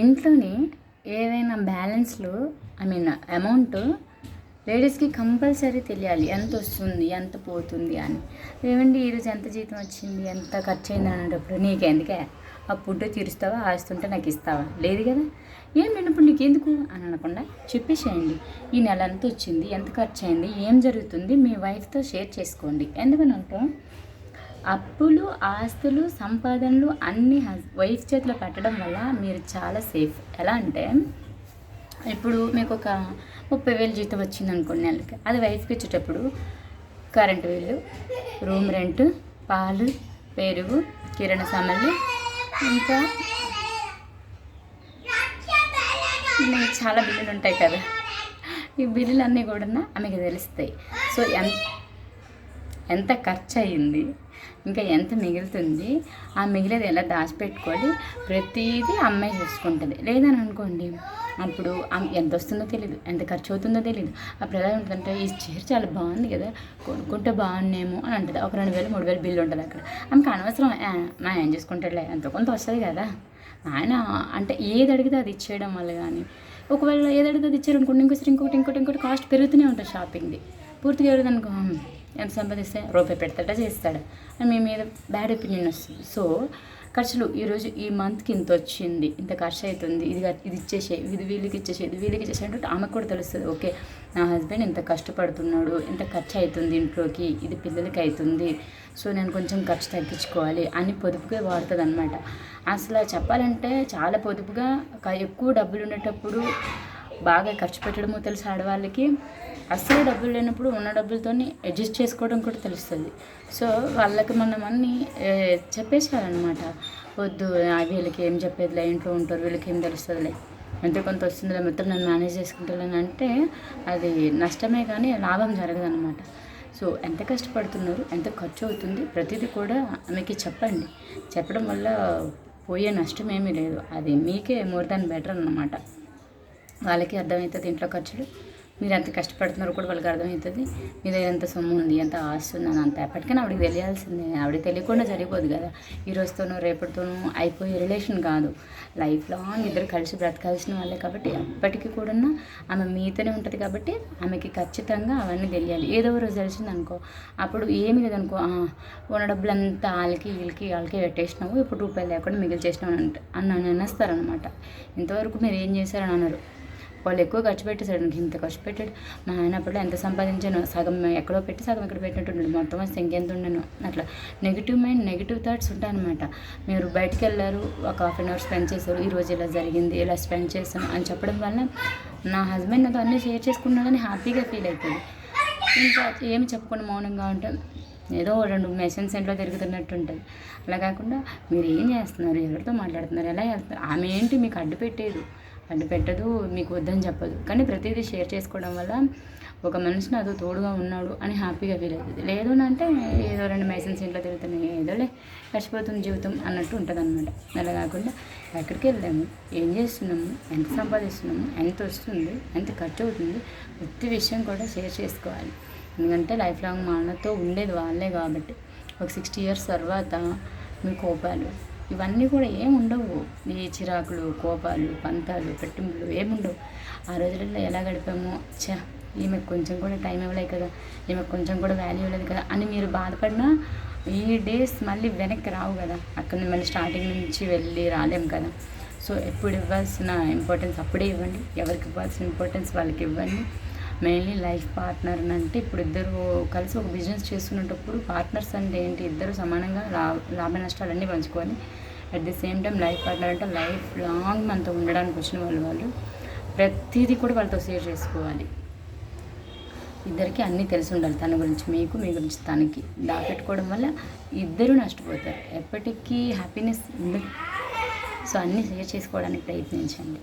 ఇంట్లోని ఏదైనా బ్యాలెన్స్లు ఐ మీన్ అమౌంట్ లేడీస్కి కంపల్సరీ తెలియాలి. ఎంత వస్తుంది ఎంత పోతుంది అని. ఏమండి ఈరోజు ఎంత జీతం వచ్చింది ఎంత ఖర్చు అయింది అనేటప్పుడు నీకెందుకే ఆ ఫుడ్ తీరుస్తావా ఆస్తుంటే నాకు ఇస్తావా? లేదు కదా? ఏం విన్నప్పుడు నీకు ఎందుకు అని అనకుండా చెప్పేసేయండి. ఈ నెల ఎంత వచ్చింది ఎంత ఖర్చు అయింది ఏం జరుగుతుంది మీ వైఫ్తో షేర్ చేసుకోండి. ఎందుకని అంటాం అప్పులు ఆస్తులు సంపాదనలు అన్ని హస్ వైఫ్ చేతిలో పెట్టడం వల్ల మీరు చాలా సేఫ్. ఎలా అంటే ఇప్పుడు మీకు ఒక ముప్పై వేలు జీతం వచ్చింది అనుకోండి నెలకి. అది వైఫ్కి ఇచ్చేటప్పుడు కరెంటు బిల్లు రూమ్ రెంట్ పాలు పెరుగు కిరణ సామాన్లు ఇంకా చాలా బిల్లులు ఉంటాయి కదా. ఈ బిల్లులు అన్నీ కూడా ఆమెకి తెలుస్తాయి. సో ఎంత ఎంత ఖర్చు అయ్యింది ఇంకా ఎంత మిగులుతుంది ఆ మిగిలేది ఎలా దాచిపెట్టుకోవాలి ప్రతిదీ అమ్మాయి చూసుకుంటుంది. లేదని అనుకోండి అప్పుడు ఎంత వస్తుందో తెలియదు ఎంత ఖర్చు అవుతుందో తెలియదు అప్పుడు ఎలా ఉంటుందంటే ఈ చీర చాలా బాగుంది కదా కొనుక్కుంటే బాగున్నాయేమో అని అంటుంది. ఒక రెండు వేలు మూడు వేలు బిల్లు ఉంటుంది అక్కడ. ఆమెకు అనవసరం మా ఏం చేసుకుంటాడులే ఎంత కొంత వస్తుంది కదా. ఆయన అంటే ఏది అడిగితే అది ఇచ్చేయడం వల్ల కానీ ఒకవేళ ఏది అడిగితే అది ఇచ్చారు అనుకోండి ఇంకోసారి ఇంకోటి ఇంకోటి ఇంకోటి కాస్ట్ పెరుగుతూనే ఉంటుంది షాపింగ్ది. పూర్తిగా ఎవరిదనుకో ఎంత సంపాదిస్తే రూపాయి పెడతాడా చేస్తాడా అని మీ మీద బ్యాడ్ ఒపీనియన్ వస్తుంది. సో ఖర్చులు ఈరోజు ఈ మంత్కి ఇంత వచ్చింది ఇంత ఖర్చు అవుతుంది ఇది ఇది ఇచ్చేసే ఇది వీళ్ళకి ఇచ్చేసే ఇది వీళ్ళకి ఇచ్చేసే అంటే ఆమెకు కూడా తెలుస్తుంది. ఓకే నా హస్బెండ్ ఇంత కష్టపడుతున్నాడు ఇంత ఖర్చు అవుతుంది ఇంట్లోకి ఇది పిల్లలకి అవుతుంది సో నేను కొంచెం ఖర్చు తగ్గించుకోవాలి అని పొదుపుగా వాడుతుంది అనమాట అసలు చెప్పాలంటే చాలా పొదుపుగా ఎక్కువ డబ్బులు ఉండేటప్పుడు బాగా ఖర్చు పెట్టడము తెలుసు ఆడవాళ్ళకి? అస్సలు డబ్బులు లేనప్పుడు ఉన్న డబ్బులతో అడ్జస్ట్ చేసుకోవడం కూడా తెలుస్తుంది. సో వాళ్ళకి మనం అన్నీ ఏ, చెప్పేసేయాలన్నమాట. వద్దు ఆ, వీళ్ళకి ఏం చెప్పేదిలే ఇంట్లో ఉంటారు వీళ్ళకి ఏం తెలుస్తుందిలే. ఎంత కొంత వస్తుందిలే మొత్తం నేను మేనేజ్ చేసుకుంటాను అంటే అది నష్టమే కానీ లాభం జరగదన్నమాట. సో ఎంత కష్టపడుతున్నారు ఎంత ఖర్చు అవుతుంది ప్రతిదీ కూడా ఆమెకి చెప్పండి. చెప్పడం వల్ల పోయే నష్టం ఏమీ లేదు. అది మీకే మోర్ దాన్ బెటర్ అన్నమాట. వాళ్ళకి అర్థమవుతుంది ఇంట్లో ఖర్చులు. మీరు ఎంత కష్టపడుతున్నారో కూడా వాళ్ళకి అర్థమవుతుంది. మీద ఎంత సొమ్ము ఉంది ఎంత ఆస్తి ఉంది అని అంత ఎప్పటికైనా ఆవిడకి తెలియాల్సిందే. ఆవిడకి తెలియకుండా సరిపోదు కదా. ఈ రోజుతోనూ రేపటితోనూ అయిపోయే రిలేషన్ కాదు. లైఫ్ లాంగ్ ఇద్దరు కలిసి బ్రతకాల్సిన వాళ్ళే కాబట్టి ఎప్పటికీ కూడా ఆమె మీతోనే ఉంటుంది కాబట్టి ఆమెకి ఖచ్చితంగా అవన్నీ తెలియాలి. ఏదో ఒక రోజు తెలిసింది అనుకో అప్పుడు ఏమి లేదనుకో ఉన్న డబ్బులు అంతా వాళ్ళకి వీళ్ళకి వాళ్ళకి పెట్టేసినావు. ఇప్పుడు రూపాయలు లేకుండా మిగిలి చేసినావు అని అంటే అని అనేస్తారనమాట ఇంతవరకు మీరు ఏం చేశారని అన్నారు వాళ్ళు ఎక్కువ ఖర్చు పెట్టేశాడు నాకు ఇంత ఖర్చు పెట్టాడు. మా ఆయన అప్పుడు ఎంత సంపాదించాను సగం ఎక్కడో పెట్టి సగం ఇక్కడ పెట్టినట్టుండడు. మొత్తం వస్తే ఇంకెంత ఉండను. అట్లా నెగిటివ్ మైండ్ నెగిటివ్ థాట్స్ ఉంటాయన్నమాట. మీరు బయటకు వెళ్ళారు ఒక హాఫ్ అన్ అవర్ స్పెండ్ చేశారు ఈరోజు ఇలా జరిగింది ఇలా స్పెండ్ చేశాను అని చెప్పడం వల్ల నా హస్బెండ్ నాతో అన్నీ షేర్ చేసుకున్నాడని హ్యాపీగా ఫీల్ అవుతుంది ఇంకా ఏమి చెప్పకుండా మౌనంగా ఉంటే ఏదో రెండు మెషన్స్ ఇంట్లో తిరుగుతున్నట్టు ఉంటుంది అలా కాకుండా మీరు ఏం చేస్తున్నారు? ఎవరితో మాట్లాడుతున్నారు? ఎలా చేస్తున్నారు? ఆమె ఏంటి? మీకు అడ్డు పెట్టేది? అడ్డు పెట్టదు మీకు వద్దని చెప్పదు. కానీ ప్రతిదీ షేర్ చేసుకోవడం వల్ల ఒక మనిషి నాతో తోడుగా ఉన్నాడు అని హ్యాపీగా ఫీల్ అవుతుంది. లేదు అంటే ఏదో రెండు మెషిన్స్ ఇంట్లో తిరుగుతున్నాయి ఏదోలే గడిచిపోతుంది జీవితం అన్నట్టు ఉంటుంది అనమాట అలా కాకుండా ఎక్కడికి వెళ్ళాము ఏం చేస్తున్నాము ఎంత సంపాదిస్తున్నాము ఎంత వస్తుంది ఎంత ఖర్చు అవుతుంది ప్రతి విషయం కూడా షేర్ చేసుకోవాలి. ఎందుకంటే లైఫ్ లాంగ్ మనతో ఉండేది వాళ్ళే కాబట్టి. ఒక సిక్స్టీ ఇయర్స్ తర్వాత మీ కోపాలు ఇవన్నీ కూడా ఏముండవు ఉండవు. ఈ చిరాకులు కోపాలు పంతాలు పెట్టింపులు ఏముండవు ఆ రోజులలో ఎలా గడిపామో? చా ఈమెకు కొంచెం కూడా టైం ఇవ్వలేదు కదా. ఈమెకు కొంచెం కూడా వాల్యూ ఇవ్వలేదు కదా అని మీరు బాధపడినా ఈ డేస్ మళ్ళీ వెనక్కి రావు కదా. అక్కడ మళ్ళీ స్టార్టింగ్ నుంచి వెళ్ళి రాలేము కదా. సో ఎప్పుడు ఇవ్వాల్సిన ఇంపార్టెన్స్ అప్పుడే ఇవ్వండి. ఎవరికి ఇవ్వాల్సిన ఇంపార్టెన్స్ వాళ్ళకి ఇవ్వండి. మెయిన్లీ లైఫ్ పార్ట్నర్ అంటే ఇప్పుడు ఇద్దరు కలిసి ఒక బిజినెస్ చేస్తున్నప్పుడు పార్ట్నర్స్ అంటే ఏంటి? ఇద్దరు సమానంగా లాభ నష్టాలన్నీ పంచుకొని at the same time life partner అంటే లైఫ్ లాంగ్ మనతో ఉండడానికి వచ్చిన వాళ్ళు వాళ్ళు ప్రతిదీ కూడా వాళ్ళతో షేర్ చేసుకోవాలి. ఇద్దరికి అన్నీ తెలిసి ఉండాలి. తన గురించి మీకు మీ గురించి తనకి. దాపెట్టుకోవడం వల్ల ఇద్దరు నష్టపోతారు. ఎప్పటికీ హ్యాపీనెస్ ఉండదు సో అన్నీ షేర్ చేసుకోవడానికి ప్రయత్నించండి.